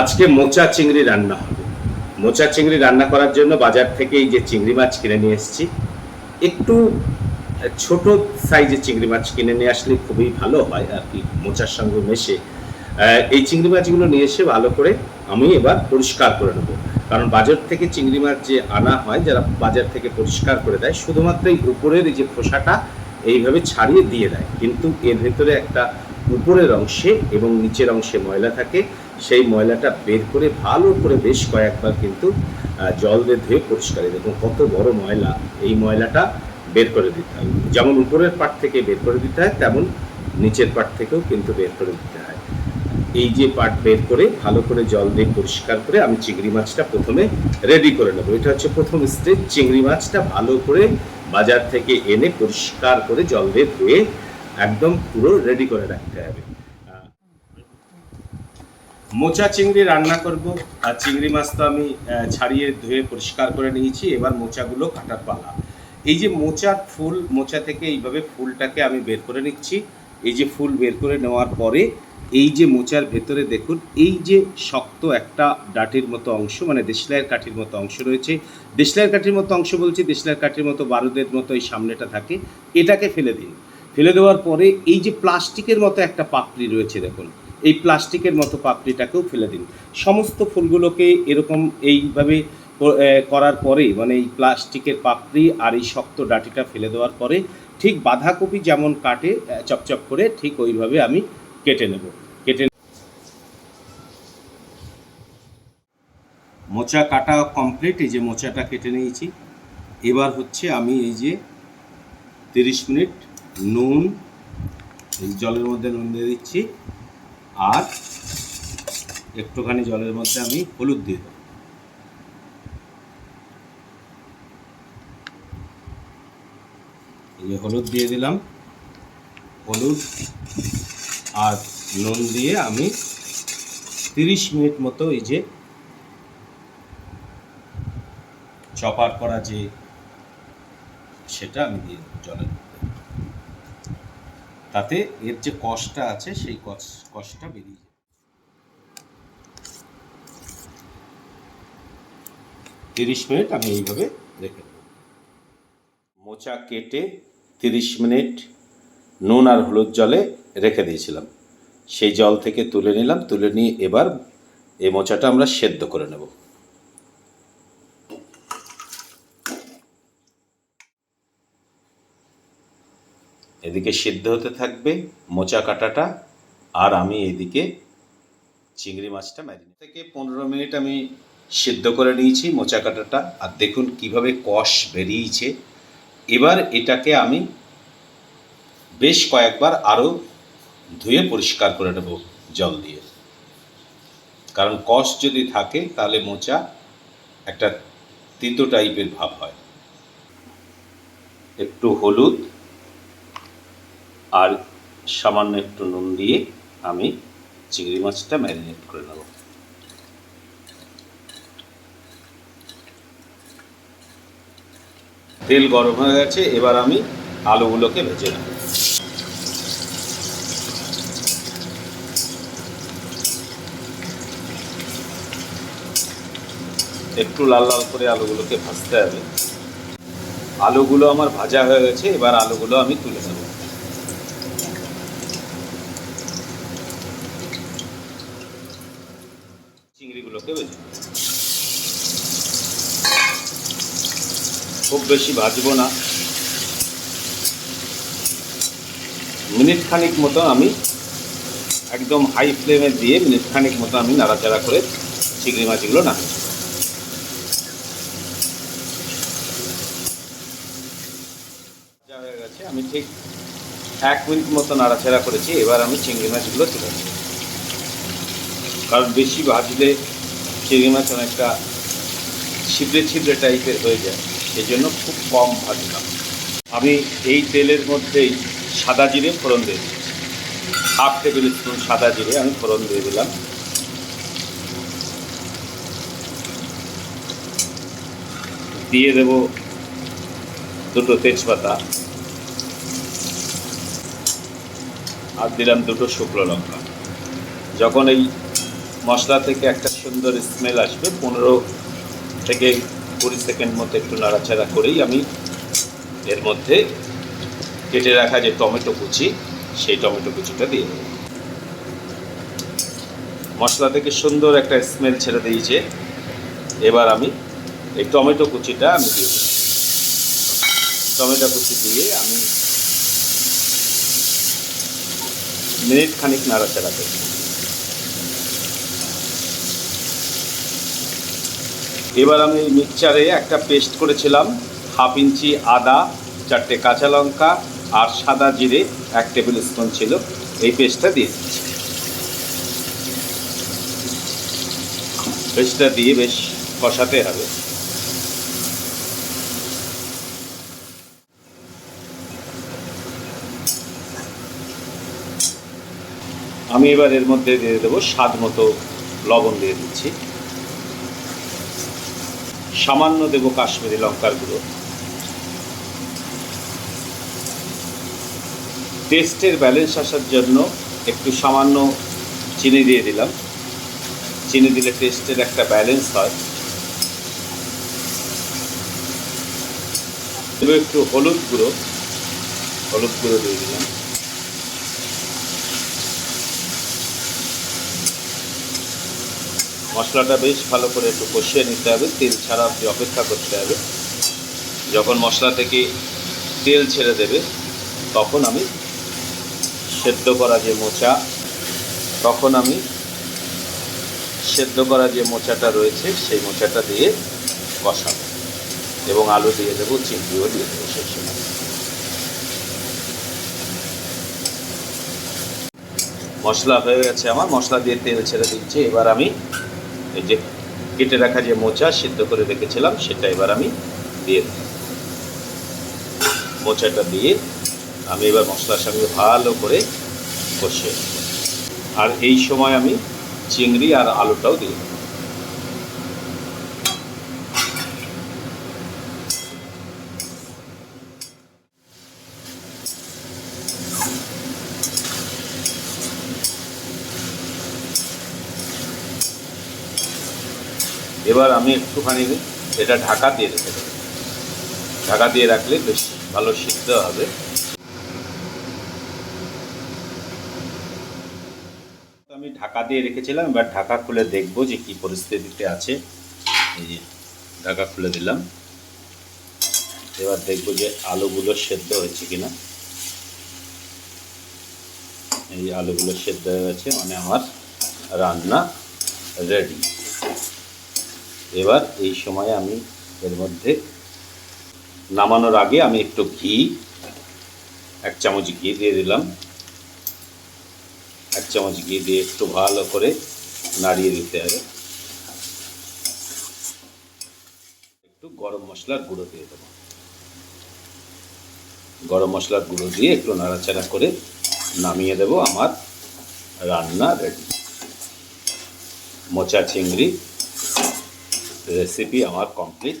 আজকে মোচা চিংড়ি রান্না হবে। মোচা চিংড়ি রান্না করার জন্য বাজার থেকে এই যে চিংড়ি মাছ কিনে নিয়ে এসেছি, একটু ছোট সাইজের চিংড়ি মাছ কিনে নিয়ে আসলে খুবই ভালো হয় আর কি, মোচার সঙ্গে মেশে। এই চিংড়ি মাছগুলো নিয়ে এসে ভালো করে আমি এবার পরিষ্কার করে নেব। কারণ বাজার থেকে চিংড়ি মাছ যে আনা হয়, যারা বাজার থেকে পরিষ্কার করে দেয়, শুধুমাত্র এই উপরের এই যে খোসাটা এইভাবে ছাড়িয়ে দিয়ে দেয়। কিন্তু এর ভেতরে একটা উপরের অংশে এবং নিচের অংশে ময়লা থাকে। সেই ময়লাটা বের করে ভালো করে বেশ কয়েকবার কিন্তু জল দিয়ে ধুয়ে পরিষ্কার দেখুন কত বড় ময়লা। এই ময়লাটা বের করে দিতে হয়। যেমন উপরের পাট থেকে বের করে দিতে হয়, তেমন নিচের পাট থেকেও কিন্তু বের করে দিতে হয়। এই যে পাট বের করে ভালো করে জল দিয়ে পরিষ্কার করে আমি চিংড়ি মাছটা প্রথমে রেডি করে নেব। এটা হচ্ছে প্রথম স্টেজ চিংড়ি মাছটা ভালো করে বাজার থেকে এনে পরিষ্কার করে জল দিয়ে ধুয়ে একদম পুরো রেডি করে রাখতে হবে। মোচা চিংড়ি রান্না করব। আর চিংড়ি মাছ তো আমি ছাড়িয়ে ধুয়ে পরিষ্কার করে নিয়েছি। এবার মোচাগুলো কাটার পালা। এই যে মোচার ফুল, মোচা থেকে এইভাবে ফুলটাকে আমি বের করে নিচ্ছি। এই যে ফুল বের করে নেওয়ার পরে এই যে মোচার ভেতরে দেখুন, এই যে শক্ত একটা ডাটির মতো অংশ মানে দেশলাইয়ের কাঠির মতো অংশ রয়েছে। দেশলাইয়ের কাঠির মতো অংশ বলছি, দেশলাইয়ের কাঠির মতো বারুদের মতো এই সামনেটা থাকে। এটাকে ফেলে দিন। ফেলে দেওয়ার পরে এই যে প্লাস্টিকের মতো একটা পাপড়ি রয়েছে দেখুন। এই প্লাস্টিকের মতো পাপড়িটাকেও ফেলে দিন। সমস্ত ফুলগুলোকে এরকম এইভাবে করার পরে মানে এই প্লাস্টিকের পাপড়ি আর এই শক্ত ডাটিটা ফেলে দেওয়ার পরে, ঠিক বাঁধাকপি যেমন কাটে চপচপ করে, ঠিক ওইভাবে আমি কেটে নেব। কেটে মোচা কাটা কমপ্লিট এই যে মোচাটা কেটে নিয়েছি। এবার হচ্ছে আমি এই যে তিরিশ মিনিট নুন, এই জলের মধ্যে নুন দিয়ে দিচ্ছি। আর একটুখানি জলের মধ্যে আমি হলুদ দিয়ে দেবো। এই হলুদ দিয়ে দিলাম। হলুদ আর নুন দিয়ে আমি তিরিশ মিনিট মতো এই যে চপার করা যে সেটা আমি দিয়ে জলের তাতে এর যে কষটা আছে, সেই কষ কষটা বেরিয়ে যায়। তিরিশ মিনিট আমি এইভাবে রেখে দেবো। মোচা কেটে তিরিশ মিনিট নুন আর হলুদ জলে রেখে দিয়েছিলাম। সেই জল থেকে তুলে নিলাম, তুলে নিয়ে এবার এই মোচাটা আমরা সেদ্ধ করে নেব। এদিকে সিদ্ধ হতে থাকবে মোচা কাটাটা আর আমি এদিকে চিংড়ি মাছটা ম্যারিনেট থেকে পনেরো মিনিট আমি সিদ্ধ করে নিয়েছি মোচা কাটাটা। আর দেখুন কীভাবে কষ বেরিয়েছে। এবার এটাকে আমি বেশ কয়েকবার আরও ধুয়ে পরিষ্কার করে নেব জল দিয়ে। কারণ কষ যদি থাকে তাহলে মোচা একটা তিতো টাইপের ভাব হয়। একটু হলুদ আর সামান্য একটু নুন দিয়ে আমি চিংড়ি মাছটা ম্যারিনেট করে নেব। তেল গরম হয়ে গেছে, এবার আমি আলুগুলোকে ভেজে নেব। একটু লাল লাল করে আলুগুলোকে ভাজতে হবে। আলুগুলো আমার ভাজা হয়ে গেছে, এবার আলুগুলো আমি তুলে নেব চিংড়িগুলোকে ভেজে নেব। খুব বেশি ভাজবো না। মিনিট খানিক মতো আমি একদম হাই ফ্লেমে দিয়ে মিনিট খানিক মতো আমি নাড়াচাড়া করে চিংড়ি মাছগুলো না হয়ে গেছে, আমি ঠিক এক মিনিট মতো নাড়াচাড়া করেছি, এবার আমি চিংড়ি মাছগুলো তুলে নেব। কারণ বেশি ভাজলে চিংড়ি মাছ অনেকটা ছিদ্রে ছিদ্রে টাইপের হয়ে যায়। সেই জন্য খুব কম ভাজলাম আমি এই তেলের মধ্যেই সাদা জিরে, ফোড়ন দিয়ে দিচ্ছি হাফ টেবিল স্পুন সাদা জিরে আমি ফোড়ন দিয়ে দিলাম। দিয়ে দেব দুটো তেজপাতা। আর দিলাম দুটো শুকনো লঙ্কা। যখন এই মশলা থেকে একটা সুন্দর স্মেল আসবে, পনেরো থেকে কুড়ি সেকেন্ড মতো একটু নাড়াচাড়া করেই আমি এর মধ্যে কেটে রাখা যে টমেটো কুচি, সেই টমেটো কুচিটা দিয়ে দেবো। মশলা থেকে সুন্দর একটা স্মেল ছেড়ে দিয়েছে। এবার আমি এই টমেটো কুচিটা আমি দিয়ে দেবো। টমেটো কুচি দিয়ে আমি মিনিট খানিক নাড়াচাড়া করি এবার আমি মিক্সচারে একটা পেস্ট করেছিলাম হাফ ইঞ্চি আদা, চারটে কাঁচা লঙ্কা আর সাদা জিরে, এক টেবিল স্পুন ছিল। এই পেস্টটা দিয়ে পেস্টটা দিয়ে বেশ কষাতে হবে। আমি এবার এর মধ্যে দিয়ে দেবো স্বাদ মতো লবণ দিয়ে দিচ্ছি। সামান্য দেব কাশ্মীরি লঙ্কার গুঁড়ো। টেস্টের ব্যালেন্স আসার জন্য একটু সামান্য চিনি দিয়ে দিলাম। চিনি দিলে টেস্টের একটা ব্যালেন্স হয়। একটু হলুদ গুঁড়ো। হলুদ গুঁড়ো দিয়ে দিলাম। মশলাটা বেশ ভালো করে একটু কষিয়ে নিতে হবে। তেল ছাড়া অবধি অপেক্ষা করতে হবে। যখন মশলা থেকে তেল ছেড়ে দেবে, তখন আমি সেদ্ধ করা যে মোচা, তখন আমি সেদ্ধ করা যে মোচাটা রয়েছে, সেই মোচাটা দিয়ে কষাবো এবং আলু দিয়ে দেবো, চিংড়িও দিয়ে দেবো সেই সময়। মশলা হয়ে গেছে আমার, মশলা দিয়ে তেল ছেড়ে দিচ্ছি। এবার আমি এই যে কেটে রাখা যে মোচা সিদ্ধ করে রেখেছিলাম, সেটা এবার আমি দিয়ে দিই মোচাটা দিয়ে আমি এবার মশলার সঙ্গে ভালো করে কষে আর এই সময় আমি চিংড়ি আর আলুটাও দিয়ে দেবো। এবার আমি একটুখানি এটা ঢাকা দিয়ে রেখে দেবো। ঢাকা দিয়ে রাখলে বেশ ভালো সিদ্ধ হবে। আমি ঢাকা দিয়ে রেখেছিলাম, এবার ঢাকা খুলে দেখব যে কি পরিস্থিতিতে আছে। এই যে ঢাকা খুলে দিলাম। এবার দেখব যে আলুগুলো সেদ্ধ হয়েছে কিনা। এই আলুগুলো সেদ্ধ হয়ে গেছে মানে আমার রান্না রেডি। এবার এই সময় আমি এর মধ্যে নামানোর আগে আমি একটু ঘি, এক চামচ ঘি দিয়ে দিলাম। এক চামচ ঘি দিয়ে একটু ভালো করে নাড়িয়ে দিতে হবে। একটু গরম মশলার গুঁড়ো দিয়ে দেবো। গরম মশলার গুঁড়ো দিয়ে একটু নাড়াচাড়া করে নামিয়ে দেব আমার রান্না রেডি। মোচা, চিংড়ি রেসিপি আমার কমপ্লিট